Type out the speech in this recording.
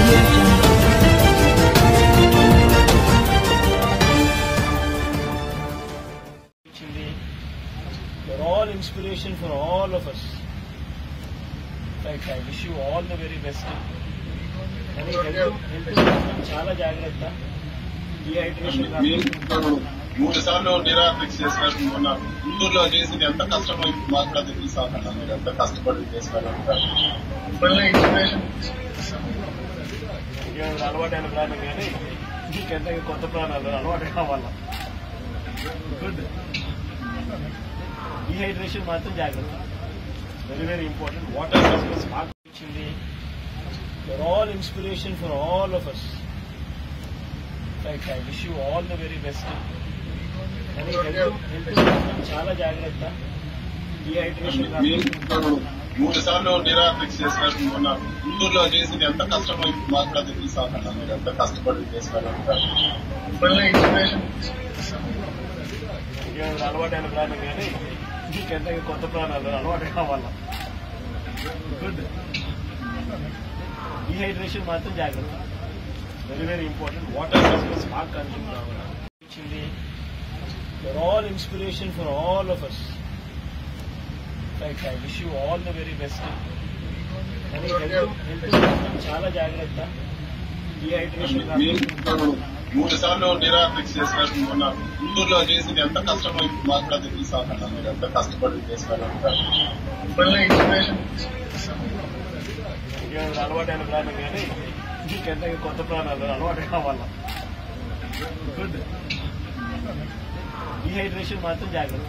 They're all inspiration for all of us. Like I wish you all the very best. Thank అలవాటైన ప్రణాళికనే అంటే ఎంత ఎంత ప్రణాళిక అలవాటైన అవ్వాలి డిహైడ్రేషన్ మాత్రం జాగ్రత్త వెరీ వెరీ ఇంపార్టెంట్ వాటర్ ఎప్పుడూ smart పిచింది the role inspiration for all of us కై కై వి షు all do very best very health చాలా జాగ్రత్త డిహైడ్రేషన్ జాగ్రత్త మూడు సార్లు నిరాకరణ చేసినట్టు మొన్న గుంటూరులో చేసింది ఎంత కష్టం ఇప్పుడు మాకు మీరు ఎంత కష్టపడి చేసినారు ఇప్పుడే ఇన్ఫర్మేషన్ ప్రాణం కానీ మీకెంత కొత్త ప్రాణాలు అలవాటు కావాలా గుడ్ డిహైడ్రేషన్ మాత్రం జాగ్రత్త వెరీ వెరీ ఇంపార్టెంట్ వాటర్ బాగా కన్జ్యూమ్ కావాలి all inspiration for all of us like I wish you all the very best కానీ హెల్త్ హెల్త్ చాలా జాగ్రత్త డీహైడ్రేషన్ మూడు సార్లు నిరాఫిక్స్ చేసినట్టు మొన్న ఇందూరులో చేసింది ఎంత కష్టమో ఇప్పుడు మాకు కూడా తెలుస్తాను మీరు ఎంత కష్టపడి చేస్తారు అలవాటైన ప్రాణం కానీ ఇంకెంత కొత్త ప్రాణాలు అలవాటు కావాలా గుడ్ డీహైడ్రేషన్ మాత్రం జాగ్రత్త